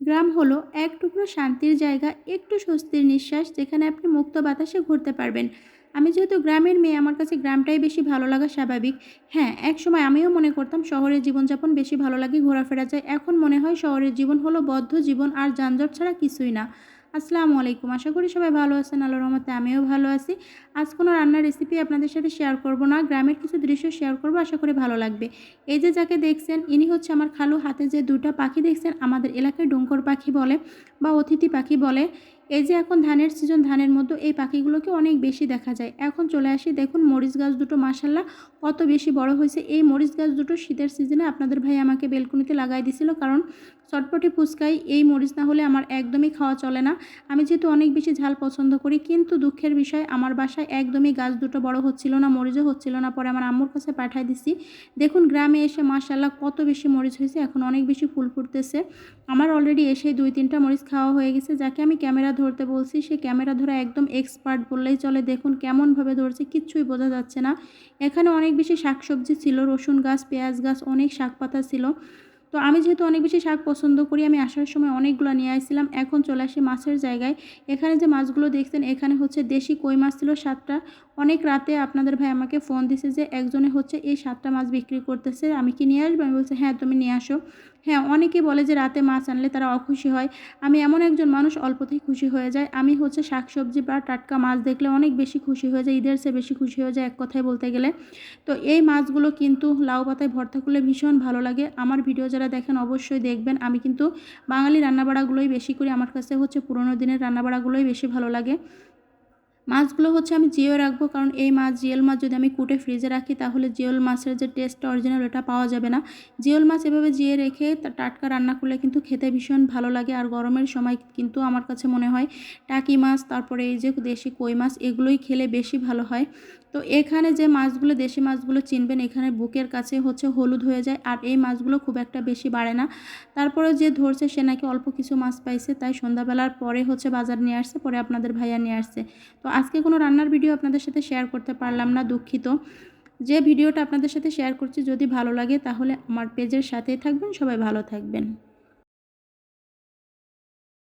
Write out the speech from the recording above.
গ্রাম হলো এক টুকরো শান্তির জায়গা, একটু স্বস্তির নিঃশ্বাস, যেখানে আপনি মুক্ত বাতাসে ঘুরতে পারবেন। আমি যেহেতু গ্রামের মেয়ে, আমার কাছে গ্রামটাই বেশি ভালো লাগা স্বাভাবিক। হ্যাঁ এক সময় আমিও মনে করতাম শহরের জীবনযাপন বেশি ভালো লাগে ঘোরাফেরা যায়। এখন মনে হয় শহরের জীবন হলো বদ্ধ জীবন, আর যানজট ছাড়া কিছুই না। আসসালামু আলাইকুম। আশা করি সবাই ভালো আছেন, আল্লাহর রহমতে আমিও ভালো আছি। আজ কোনো রান্নার রেসিপি আপনাদের সাথে শেয়ার করব না, গ্রামের কিছু দৃশ্য শেয়ার করব, আশা করি ভালো লাগবে। এই যে যাকে দেখছেন, ইনি হচ্ছে আমার খালু হাতে যে দুটা পাখি দেখছেন, আমাদের এলাকায় ডুঙ্কর পাখি বলে বা অতিথি পাখি বলে। এই যে এখন ধানের সিজন ধানের মধ্যে এই পাখিগুলোকে অনেক বেশি দেখা যায়। এখন চলে আসি, দেখুন মরিচ গাছ দুটো মাসাল্লাহ কত বেশি বড় হয়েছে। এই মরিচ গাছ দুটো শীতের সিজনে আপনাদের ভাই আমাকে বেলকুনিতে লাগাই দিছিল কারণ চটপটি ফুচকাই, এই মরিচ না হলে আমার একদমই খাওয়া চলে না। আমি যেহেতু অনেক বেশি ঝাল পছন্দ করি, কিন্তু দুঃখের বিষয় আমার বাসায় একদমই গাছ দুটো বড় হচ্ছিল না, মরিচও হচ্ছিল না। পরে আমার আম্মুর কাছে পাঠাই দিছি। দেখুন গ্রামে এসে মাসাল্লাহ কত বেশি মরিচ হয়েছে, এখন অনেক বেশি ফুল ফুটতেছে। আমার অলরেডি এসে দুই তিনটা মরিচ খাওয়া হয়ে গেছে, যাকে আমি ক্যামেরা ধরতে বলছি, সে ক্যামেরা ধরা একদম এক্সপার্ট বললেই চলে। দেখুন কেমনভাবে ধরছে, কিচ্ছুই বোঝা যাচ্ছে না। এখানে অনেক বেশি শাকসবজি ছিল, রসুন গাছ, পেঁয়াজ গাছ, অনেক শাক পাতা ছিল। তো আমি যেহেতু অনেক বেশি শাক পছন্দ করি, আমি আসার সময় অনেকগুলো নিয়ে আসছিলাম। এখন চলে আসি মাছের জায়গায়। এখানে যে মাছগুলো দেখছেন, এখানে হচ্ছে দেশি কই মাছ ছিল সাতটা। অনেক রাতে আপনাদের ভাই আমাকে ফোন দিছে যে একজনে হচ্ছে এই সাতটা মাছ বিক্রি করতেছে, আমি কি নিয়ে আসব? আমি বলছি হ্যাঁ তুমি নিয়ে আসো। হ্যাঁ অনেকে বলে যে রাতে মাছ আনলে তারা অখুশি হয়। আমি এমন একজন মানুষ, অল্পতেই খুশি হয়ে যায়। আমি হচ্ছে শাকসবজি বা টাটকা মাছ দেখলে অনেক বেশি খুশি হয়ে যায়, ঈদের চেয়ে বেশি খুশি হয়ে যায় এক কথায় বলতে গেলে। তো এই মাছগুলো কিন্তু লাউ পাতায় ভর্তা করলে ভীষণ ভালো লাগে। আমার ভিডিও যারা দেখেন অবশ্যই দেখবেন। আমি কিন্তু বাঙালি রান্নাবাড়াগুলোই বেশি করি। আমার কাছে হচ্ছে পুরোনো দিনের রান্নাবাড়াগুলোই বেশি ভালো লাগে। মাছগুলো হচ্ছে আমি জিও রাখব, কারণ এই মাছ, জিওল মাছ যদি আমি কুটে ফ্রিজে রাখি, তাহলে জিওল মাছের যে টেস্টটা অরিজিনাল ওটা পাওয়া যাবে না। জিওল মাছ এভাবে জিয়ে রেখে টাটকা রান্না করলে কিন্তু খেতে ভীষণ ভালো লাগে, আর গরমের সময় কিন্তু আমার কাছে মনে হয় টাকি মাছ, তারপরে এই যে দেশি কই মাছ, এগুলোই খেলে বেশি ভালো হয়। তো এখানে যে মাছগুলো, দেশি মাছগুলো চিনবেন, এখানে বুকের কাছে হচ্ছে হলুদ হয়ে যায়, আর এই মাছগুলো খুব একটা বেশি বাড়ে না। তারপরে যে ধরছে, সে নাকি অল্প কিছু মাছ পাইছে, তাই সন্ধ্যাবেলার পরে হচ্ছে বাজার নিয়ে আসছে, পরে আপনাদের ভাইয়া নিয়ে আসছে। তো আজকে কোনো রান্নার ভিডিও আপনাদের সাথে শেয়ার করতে পারলাম না, দুঃখিত। যে ভিডিওটা আপনাদের সাথে শেয়ার করছি, যদি ভালো লাগে তাহলে আমার পেজের সাথেই থাকবেন, সবাই ভালো থাকবেন।